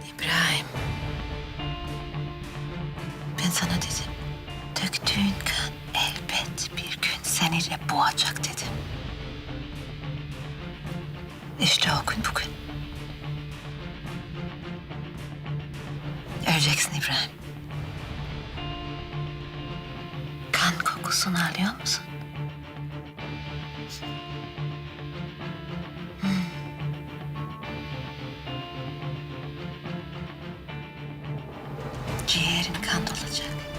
İbrahim. Ben sana dedim. Döktüğün kan elbet bir gün seni de boğacak dedim. İşte o gün bugün. Öleceksin İbrahim. Kan kokusunu alıyor musun? Ciğerin kan dolacak.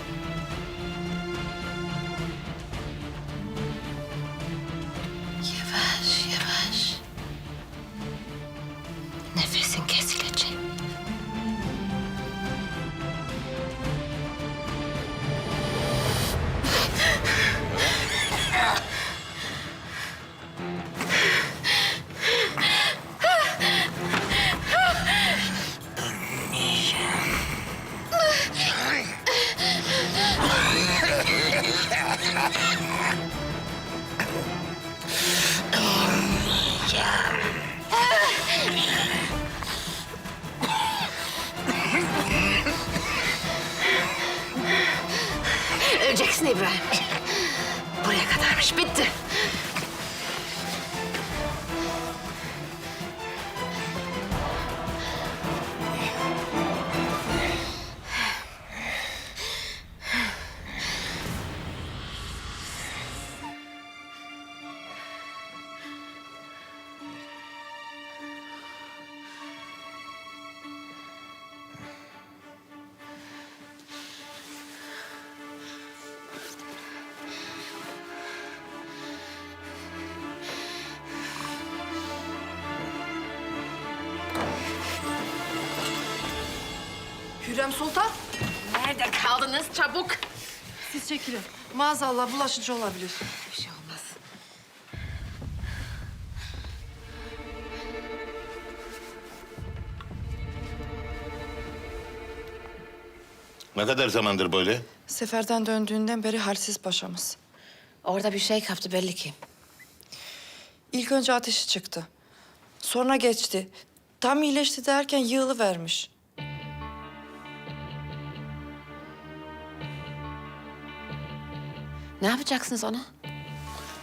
Öleceksin İbrahim. Buraya kadarmış. Bitti. Hürrem Sultan, Nerede kaldınız? Çabuk. siz çekilin. Maazallah bulaşıcı olabilir. Bir şey olmaz. Ne kadar zamandır böyle? Seferden döndüğünden beri halsiz paşamız. Orada bir şey kaptı belli ki. İlk önce ateşi çıktı. Sonra geçti. Tam iyileşti derken yığılıvermiş. Ne yapacaksınız ona?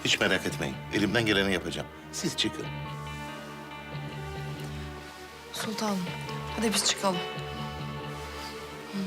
Hiç merak etmeyin. Elimden geleni yapacağım. Siz çıkın. Sultanım, hadi biz çıkalım. Hı.